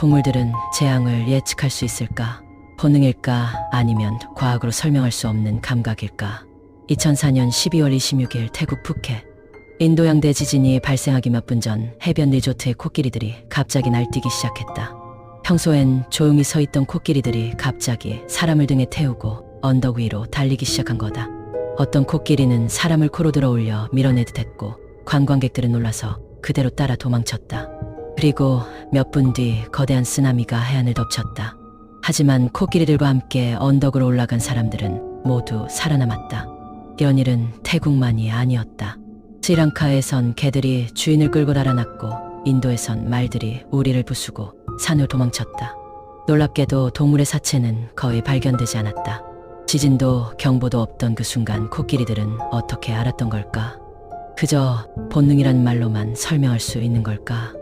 동물들은 재앙을 예측할 수 있을까? 본능일까? 아니면 과학으로 설명할 수 없는 감각일까? 2004년 12월 26일 태국 푸켓. 인도양 대 지진이 발생하기 몇분 전 해변 리조트의 코끼리들이 갑자기 날뛰기 시작했다. 평소엔 조용히 서 있던 코끼리들이 갑자기 사람을 등에 태우고 언덕 위로 달리기 시작한 거다. 어떤 코끼리는 사람을 코로 들어 올려 밀어내듯 했고 관광객들은 놀라서 그대로 따라 도망쳤다. 그리고 몇 분 뒤 거대한 쓰나미가 해안을 덮쳤다. 하지만 코끼리들과 함께 언덕으로 올라간 사람들은 모두 살아남았다. 이런 일은 태국만이 아니었다. 스리랑카에선 개들이 주인을 끌고 달아났고 인도에선 말들이 우리를 부수고 산으로 도망쳤다. 놀랍게도 동물의 사체는 거의 발견되지 않았다. 지진도 경보도 없던 그 순간 코끼리들은 어떻게 알았던 걸까? 그저 본능이란 말로만 설명할 수 있는 걸까?